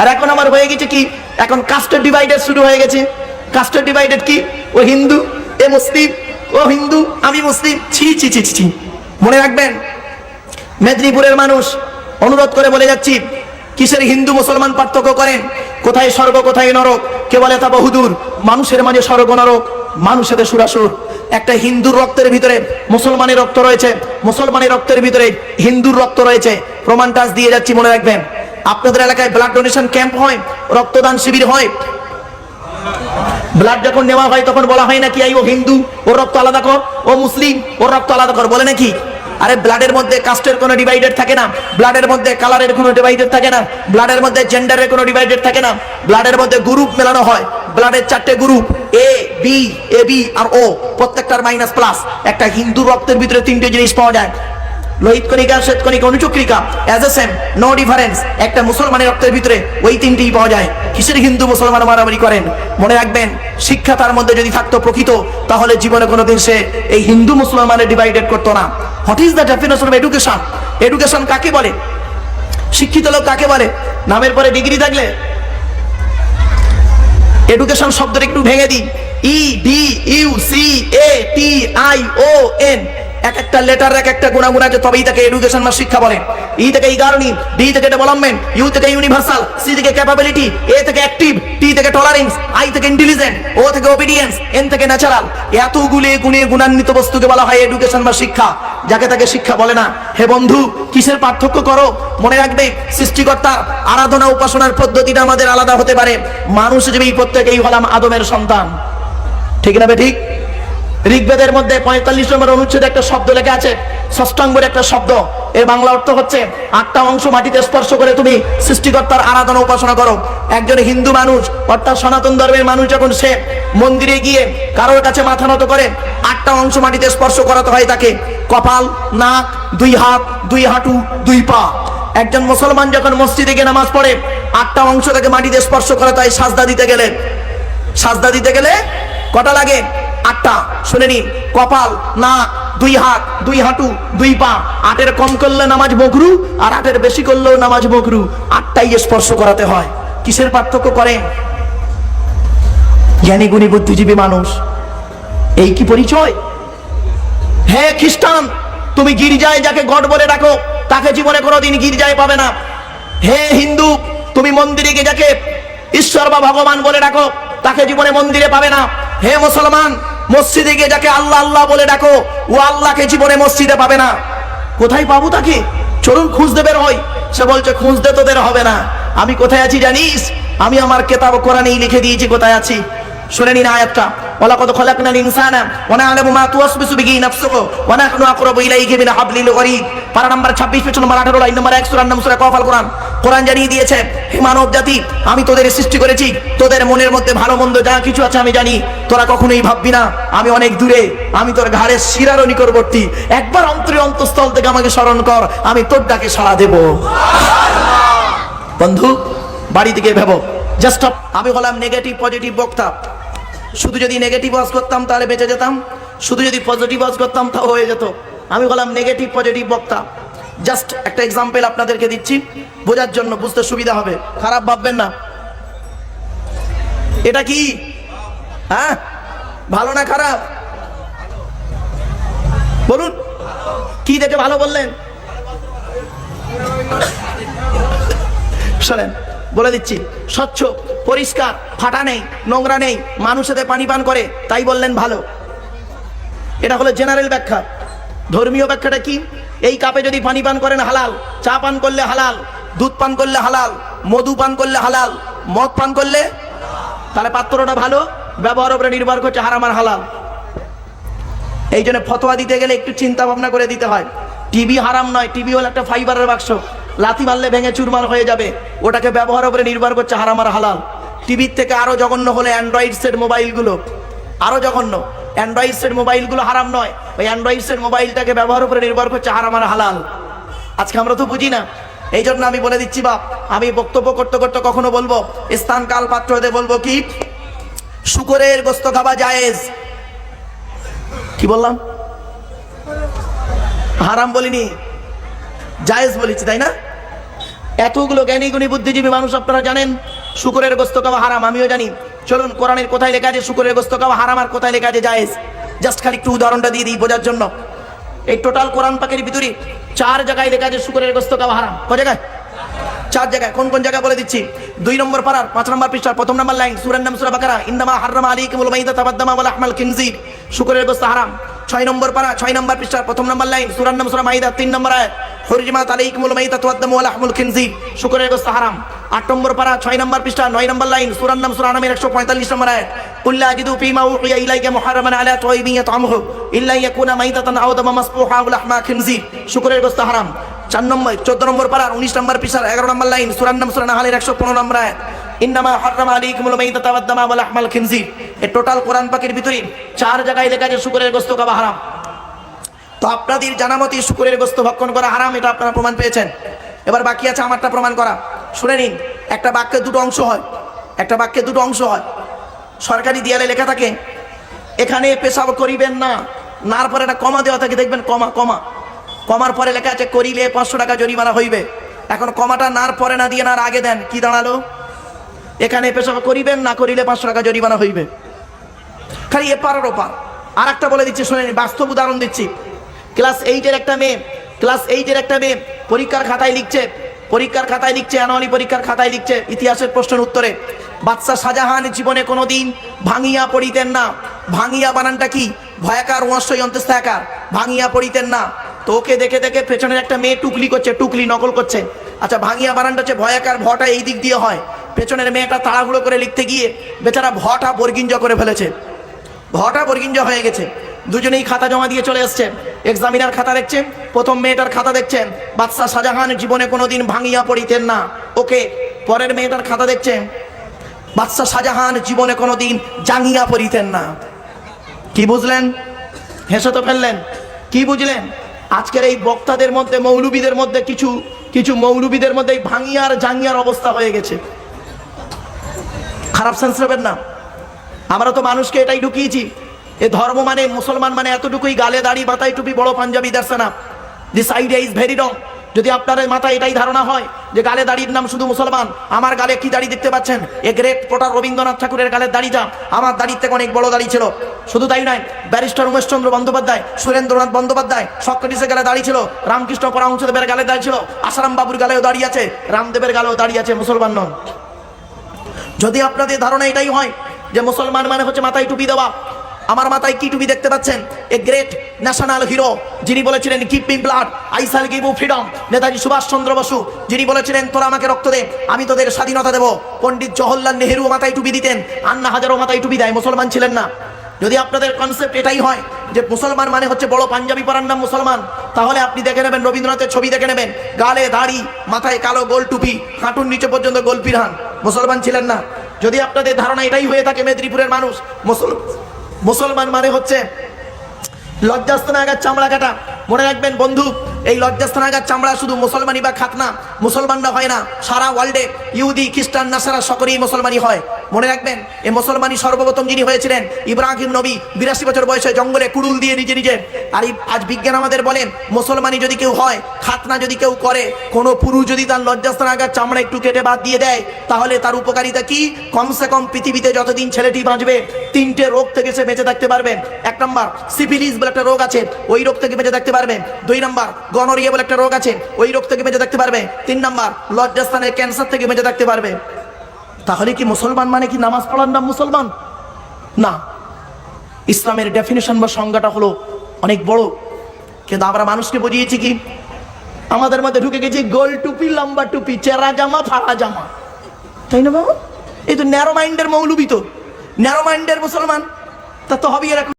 আর এখন আমার হয়ে গেছে কি? এখন কাস্টের ডিভাইডেড শুরু হয়ে গেছে। কাস্টের ডিভাইডেড কি? ও হিন্দু এ মুসলিম ও হিন্দু আমি মুসলিম। ছি ছি ছি ছি, মনে রাখবেন মেদিনীপুরের মানুষ অনুরোধ করে বলে যাচ্ছি কিসের হিন্দু মুসলমান পার্থক্য করেন? কোথায় স্বর্গ কোথায় নরক? কে বলে তা বহুদূর? মানুষের মাঝে স্বর্গ নরক মানুষের সুরাসুর। একটা হিন্দুর রক্তের ভিতরে মুসলমানের রক্ত রয়েছে মুসলমানের রক্তের ভিতরে হিন্দুর রক্ত রয়েছে। প্রমাণটা দিয়ে যাচ্ছি মনে রাখবেন। আপনাদের এলাকায় ব্লাড ডোনেশন ক্যাম্প হয়, রক্তদান শিবির হয়। ব্লাড যখন নেওয়া হয়, তখন বলা হয় নাকি ও হিন্দু, ওর রক্ত আলাদা কর, ও মুসলিম, ওর রক্ত আলাদা কর। বলে নাকি? আরে ব্লাডের মধ্যে কাস্টের কোনো ডিভাইডেড থাকে না। ব্লাডের মধ্যে কালারের কোনো ডিভাইডেড থাকে না। ব্লাডের মধ্যে জেন্ডারের কোনো ডিভাইডেড থাকে না। ব্লাডের মধ্যে গ্রুপ মেলানো হয়। ব্লাডের চারটে group A B A B R O প্রত্যেকটার মাইনাস প্লাস একটা হিন্দু রক্তের ভিতরে তিনটে জিনিস পাওয়া যায়। লোহিত কণিকা, শ্বেত কণিকা, অনুচক্রিকা as a same no difference একটা মুসলমানের রক্তের ভিতরে ওই তিনটেই পাওয়া যায়। কিসের হিন্দু, মুসলমান মারামারি করেন? মনে রাখবেন, শিক্ষা তার মধ্যে যদি থাকতো প্রকৃত, তাহলে জীবনে কোনোদিন সে এই হিন্দু মুসলমানের ডিভাইডেড করতো না। What is the definition of education education কাকে বলে? শিক্ষিত লোক কাকে বলে? নামের পরে ডিগ্রি থাকলে? এডুকেশন শব্দটা একটু ভেঙে দিই। E D U C A T I O N এক একটা লেটার এক একটা গুণাগুণ আছে তবেই তাকে এডুকেশন বা শিক্ষা বলে ই থেকে ইগারনি, ডি থেকে ডেভেলপমেন্ট ইউ থেকে ইউনিভার্সাল সি থেকে ক্যাপাবিলিটি এ থেকে অ্যাক্টিভ টি থেকে টলারেন্স আই থেকে ইন্টেলিজেন্ট ও থেকে ওবিডিয়েন্স এন থেকে ন্যাচারাল এতগুলি গুণে গুণান্বিত বস্তুকে বলা হয় এডুকেশন বা শিক্ষা। যাকে তাকে শিক্ষা বলে না। হে বন্ধু, কিসের পার্থক্য করো? মনে রাখবে সৃষ্টিকর্তার আরাধনা উপাসনার পদ্ধতিটা আমাদের আলাদা হতে পারে। মানুষ এই প্রত্যেকেই হলাম আদমের সন্তান। ঠিক না বে ঠিক? ঋগ্বেদের মধ্যে পঁয়তাল্লিশ নম্বর অনুচ্ছেদে একটা শব্দ লেখা আছে ষষ্ঠাঙ্গের একটা শব্দ। এর বাংলা অর্থ হচ্ছে, আটটা অংশ মাটিতে স্পর্শ করে তুমি সৃষ্টিকর্তার আরাধনা উপাসনা করো। একজন হিন্দু মানুষ, অর্থাৎ সনাতন ধর্মের মানুষ যখন সে মন্দিরে গিয়ে কারোর কাছে মাথা নত করে, আটটা অংশ মাটিতে স্পর্শ করাতে হয় তাকে। কপাল, নাক, দুই হাত, দুই হাঁটু, দুই পা। একজন মুসলমান যখন মসজিদে গিয়ে নামাজ পড়ে, আটটা অংশ তাকে মাটিতে স্পর্শ করাতে হয়, সাজদা দিতে গেলে। সাজদা দিতে গেলে কটা লাগে? আটটা। শুনে নিন, কপাল, নাক, দুই হাত, দুই হাঁটু, দুই পা। আটের কম করলে নামাজ বকরু, আর আটের বেশি করলেও নামাজ বকরু। আটটাই স্পর্শ করাতে হয়। কিসের পার্থক্য করে? জ্ঞানী, গুণী, বুদ্ধিজীবী মানুষ। এই কি পরিচয়? হে খ্রিস্টান, তুমি গির্জায় যাকে গড বলে ডাকো, তাকে জীবনে কোনোদিন গির্জায় পাবে না। হে হিন্দু, তুমি মন্দিরে গিয়ে যাকে ঈশ্বর বা ভগবান বলে ডাকো, তাকে জীবনে মন্দিরে পাবে না। হে মুসলমান মসজিদে গিয়ে যাকে আল্লাহ আল্লাহ বলে ডাকো, ও আল্লাহকে জীবনে মসজিদে পাবে না। কোথায় পাবো তাকে? চলুন খুঁজতে বের হই। সে বলছে, খুঁজতে তোদের হবে না। আমি কোথায় আছি জানিস? আমি আমার কেতাব কোরআনেই লিখে দিয়েছি, কোথায় আছি? শুনে নিন আয়াতটা। ওয়ালাকাদ খলাকনাল ইনসানা ওয়া না'লামু মা তুওয়াসবিসু বিহি নাফসুহু ওয়া নাহনু আকরাবু ইলাইহি মিন হাবলিল ওয়ারিদ পারা number 26 page number 18 line number 1 সূরা নাম, সূরা কফ আল কোরআন কোরআন জানিয়ে দিয়েছে, হে মানব জাতি, আমি তোদের সৃষ্টি করেছি, তোদের মনের মধ্যে ভালো মন্দ যা কিছু আছে আমি জানি, তোরা কখনোই ভাববি না, আমি অনেক দূরে, আমি তোর ঘাড়ের শিরারও নিকটবর্তী, একবার অন্তরে অন্তঃস্থল থেকে আমাকে স্মরণ কর, আমি তোর ডাকে সাড়া দেব। বন্ধু, বাড়ি থেকে ভেবো জাস্ট আমি হলাম নেগেটিভ পজিটিভ বক্তা। শুধু যদি নেগেটিভ ওয়াজ করতাম, তাহলে বেঁচে যেতাম, শুধু যদি পজিটিভ ওয়াজ করতাম, তাও হয়ে যেত। আমি বললাম নেগেটিভ পজিটিভ বক্তা। জাস্ট একটা এক্সাম্পল আপনাদেরকে দিচ্ছি। বোঝার জন্য বুঝতে সুবিধা হবে। খারাপ ভাববেন না। এটা কি? হ্যাঁ? ভালো না খারাপ? বলুন। কি দেখে ভালো বললেন? শোনেন, বলে দিচ্ছি। স্বচ্ছ, পরিষ্কার, ফাটা নেই, নোংরা নেই, মানুষ এতে পানি পান করে, তাই বললেন ভালো। এটা হলো জেনারেল ব্যাখ্যা। ধর্মীয় ব্যাখ্যাটা কি? এই কাপে যদি পানি পান করেন হালাল, চা পান করলে হালাল, দুধ পান করলে হালাল, মধু পান করলে হালাল, মদ পান করলে তাহলে পাত্রটা ভালো, ব্যবহার উপরে নির্ভর করছে হারাম আর হালাল। এই জন্য ফতোয়া দিতে গেলে একটু চিন্তা ভাবনা করে দিতে হয়। টিভি হারাম নয়, টিভি হলো একটা ফাইবারের বাক্স। লাথি মারলে ভেঙে চুরমার হয়ে যাবে। ওটাকে ব্যবহার উপরে নির্ভর করছে হারাম আর হালাল। টিভির থেকে আরও জঘন্য হলে অ্যান্ড্রয়েড সেট মোবাইলগুলো। আরও জঘন্য। অ্যান্ড্রয়েড সেট মোবাইলগুলো হারাম নয়। ওই অ্যান্ড্রয়েড সেট মোবাইলটাকে ব্যবহার উপরে নির্ভর করছে হারাম আর হালাল। আজকে আমরা তো বুঝি না। এই জন্য আমি বলে দিচ্ছি বাপ, আমি বক্তব্য করতে করতে কখনো বলব, স্থান কাল পাত্র হতে বলব কি? শুকরের গোস্ত খাওয়া জায়েজ। কি বললাম? হারাম বলিনি। জায়েজ বলেছি, তাই না? এতগুলো জ্ঞানী গুণী বুদ্ধিজীবী মানুষ আপনারা জানেন, শুকরের গোস্ত খাওয়া হারাম, আমিও জানি। চলুন, কোরআনের কোথায় লেখা আছে? শুকুরের গোস্ত খাওয়া হারাম আর কোথায় লেখা আছে? জায়েজ। জাস্ট খালি একটু উদাহরণটা দিয়ে দিই বোঝার জন্য। এই টোটাল কোরআন পাকের ভিতরে চার জায়গায় লেখা আছে, শুকুরের গোস্ত খাওয়া হারাম। ক জায়গায়? চার জায়গায়। কোন কোন জায়গায় বলে দিচ্ছি? দুই নম্বর পারার পাঁচ নম্বর পৃষ্ঠার, প্রথম নম্বর লাইন সুরের নাম, সুরা বাকারা, ইন্দামা হাররামা আলাইকুমুল মাইদা তাবাদ্দামা ওয়াল আহমাল খিনজির। শুকরের গোস্ত হারাম। ছয় নম্বর পারা ছয় নম্বর পৃষ্ঠার, প্রথম নম্বর লাইন সুরার নাম, সুরা মাইদা, তিন নম্বর আয়াত, হরিজমাত আলাইকুমুল মাইদা তাবাদ্দামা ওয়াল আহমাল খিনজির। শুকরের গোস্ত হারাম। আট নম্বর পারা ছয় নম্বর পৃষ্ঠা, নয় নম্বর লাইন, সুরার নাম সুরা একশো পঁয়তাল্লিশ নম্বর আয়াত। কুল্লা জিদু ফিমা উহিয়া ইলাইকা মুহাররামান আলা তাইবিন ইয়াতআমুহু, ইল্লা ইয়াকুনা মাইতাতান আও দামা মাসফুহা ওয়া লাহমা খিনজির শুকরের গোস্ত হারাম। চার নম্বর, চোদ্দ নম্বর পাড়ার, উনিশ নম্বর পিসার এগারো নম্বর লাইন সুরান নাম সুরান হালের একশো পনেরো নম্বর আয়াত। ইন্নামা হাররামা আলাইকুমুল মাইতাতা ওয়াদ-দামা ওয়া লাহমাল খিনজির এই টোটাল কোরআন পাকের ভিতরে চার জায়গায় লেখা আছে শুকরের গোস্ত খাওয়া হারাম। তো আপনাদের জানামতি শুকুরের গোস্ত ভক্ষণ করা হারাম, এটা আপনারা প্রমাণ পেয়েছেন। এবার বাকি আছে আমারটা প্রমাণ করা। শুনে নিন, একটা বাক্যে দুটো অংশ হয়। একটা বাক্যে দুটো অংশ হয়। সরকারি দেয়ালে লেখা থাকে, এখানে পেশাব করিবেন না, নার পরে একটা কমা দেওয়া থাকে। দেখবেন কমা কমা। কমার পরে লেখা আছে, করিলে পাঁচশো টাকা জরিমানা হইবে। এখন কমাটা নার পরে না দিয়ে নার আগে দেন, কি দাঁড়াল? এখানে পেশাব করিবেন না, করিলে পাঁচশো টাকা জরিমানা হইবে। খালি এপারের ওপার। আর একটা বলে দিচ্ছি, শুনে বাস্তব উদাহরণ দিচ্ছি। ক্লাস এইটের একটা মেয়ে, ক্লাস এইটের একটা মেয়ে পরীক্ষার খাতায় লিখছে পরীক্ষার খাতায় লিখছে আনোয়ারি পরীক্ষার খাতায় লিখছে, ইতিহাসের প্রশ্নের উত্তরে। বাদশা শাহজাহান জীবনে কোনোদিন ভাঙিয়া পড়িতেন না। ভাঙিয়া বানানটা কি? ভয়াকার উনশই অন্তস্থাকার ভাঙিয়া পড়িতেন না। তো ওকে দেখে দেখে পেছনের একটা মেয়ে টুকলি করছে, টুকলি নকল করছে। আচ্ছা ভাঙিয়া বানানটা হচ্ছে ভয়াকার, ভটা এই দিক দিয়ে হয়। পেছনের মেয়েটা তাড়াহুড়ো করে লিখতে গিয়ে, বেচারা ভটা বর্গিঞ্জ করে ফেলেছে। ভটা বর্গিঞ্জ হয়ে গেছে। দুজনেই খাতা জমা দিয়ে চলে এসছে। এক্সামিনার খাতা দেখছেন প্রথম মেয়েটার খাতা দেখছেন বাদশাহ শাহজাহান জীবনে কোনোদিন ভাঙিয়া পড়িতেন না। ওকে, পরের মেয়েটার খাতা দেখছেন বাদশাহ শাহজাহান জীবনে কোনোদিন জাঙ্গিয়া পড়িতেন না। কি বুঝলেন? হেসে তো ফেললেন। কি বুঝলেন? আজকের এই বক্তাদের মধ্যে, মৌলবীদের মধ্যে কিছু কিছু মৌলবীদের মধ্যে ভাঙিয়ার জাঙ্গিয়ার অবস্থা হয়ে গেছে। খারাপ সেন্স নেবেন না। আমরা তো মানুষকে এটাই ঢুকিয়েছি। এ ধর্ম মানে মুসলমান মানে এতটুকুই গালে দাড়ি, মাথায় টুপি, বড় পাঞ্জাবি দ্যাটস না this idea is very wrong যদি আপনার মাথায় এটাই ধারণা হয় যে গালে দাড়ির নাম শুধু মুসলমান, আমার গালে কি দাড়ি দেখতে পাচ্ছেন? এ গ্রেট পোটার রবীন্দ্রনাথ ঠাকুরের গালের দাড়িটা আমার দাড়ির থেকে অনেক বড় দাড়ি ছিল। শুধু তাই নয়, ব্যারিস্টার উমেশচন্দ্র বন্দ্যোপাধ্যায়, সুরেন্দ্রনাথ বন্দ্যোপাধ্যায়, সক্রেটিসের গালে দাড়ি ছিল, রামকৃষ্ণ পরমহংসদেবের গালে দাড়ি ছিল, আসারাম বাবুর গালেও দাঁড়িয়ে আছে, রামদেবের গালেও দাঁড়িয়ে আছে, মুসলমান নন। যদি আপনাদের ধারণা এটাই হয় যে মুসলমান মানে হচ্ছে মাথায় টুপি দেওয়া আমার মাথায় কি টুপি দেখতে পাচ্ছেন? এ গ্রেট ন্যাশনাল হিরো যিনি বলেছিলেন keep blood I shall give you freedom Netaji Subhashchandra Bose, যিনি বলেছিলেন, তোরা আমাকে রক্ত দে, আমি তোদের স্বাধীনতা দেব। পণ্ডিত জওহরলাল নেহেরু মাথায় টুপি দিতেন, আন্না হাজারও মাথায় টুপি দেয়, মুসলমান ছিলেন না। যদি আপনাদের কনসেপ্ট এটাই হয়, যে মুসলমান মানে হচ্ছে বড় পাঞ্জাবি পরার নাম মুসলমান, তাহলে আপনি দেখে নেবেন, রবীন্দ্রনাথের ছবি দেখে নেবেন, গালে দাড়ি, মাথায় কালো গোল টুপি, হাঁটুর নিচে পর্যন্ত গোল পিরহান মুসলমান ছিলেন না। যদি আপনাদের ধারণা এটাই হয়ে থাকে, মেদিনীপুরের মানুষ, মুসল মুসলমান মানে হচ্ছে লজ্জাস্থানাগার চামড়া কাটা। মনে রাখবেন বন্ধু, এই লজ্জাস্থানাগার চামড়া শুধু মুসলমানই বা খাতনা মুসলমানরা হয় না, সারা ওয়ার্ল্ডে ইহুদি, খ্রিস্টান, নাসারা সকলেই মুসলমানই হয়। মনে রাখবেন, এই মুসলমানই সর্বপ্রথম যিনি হয়েছিলেন, ইব্রাহিম নবী, বিরাশি বছর বয়সে জঙ্গলে কুড়ুল দিয়ে নিজে নিজে। আর আজ বিজ্ঞান আমাদের বলেন, মুসলমানই যদি কেউ হয়, খাতনা যদি কেউ করে, কোনো পুরুষ যদি তার লজ্জাস্থানাগার চামড়া একটু কেটে বাদ দিয়ে দেয়, তাহলে তার উপকারিতা কি? কমসে কম পৃথিবীতে যতদিন ছেলেটি বাঁচবে, তিনটে রোগ থেকে সে বেঁচে থাকতে পারবেন এক নম্বর, সিফিলিস বলে একটা রোগ আছে, ওই রোগ থেকে বেঁচে থাকতে পারবেন দুই নম্বর, গনরিয়া বলে একটা রোগ আছে, ওই রোগ থেকে বেঁচে থাকতে পারবে। তিন নম্বর লজ্জাস্থানের ক্যান্সার থেকে বেঁচে থাকতে পারবে। তাহলে কি মুসলমান মানে কি নামাজ পড়ার নাম মুসলমান? না। ইসলামের ডেফিনেশন বা সংজ্ঞাটা হলো অনেক বড়। কিন্তু আমরা মানুষকে বুঝিয়েছি কি? আমাদের মধ্যে ঢুকে গেছি গোল টুপি, লম্বা টুপি, চেরা জামা, ফাড়া জামা। তাই না বাবা? এই তো ন্যারো মাইন্ডের মৌলবি তো। ন্যারো মাইন্ডের মুসলমান। তা তো হবে এরকম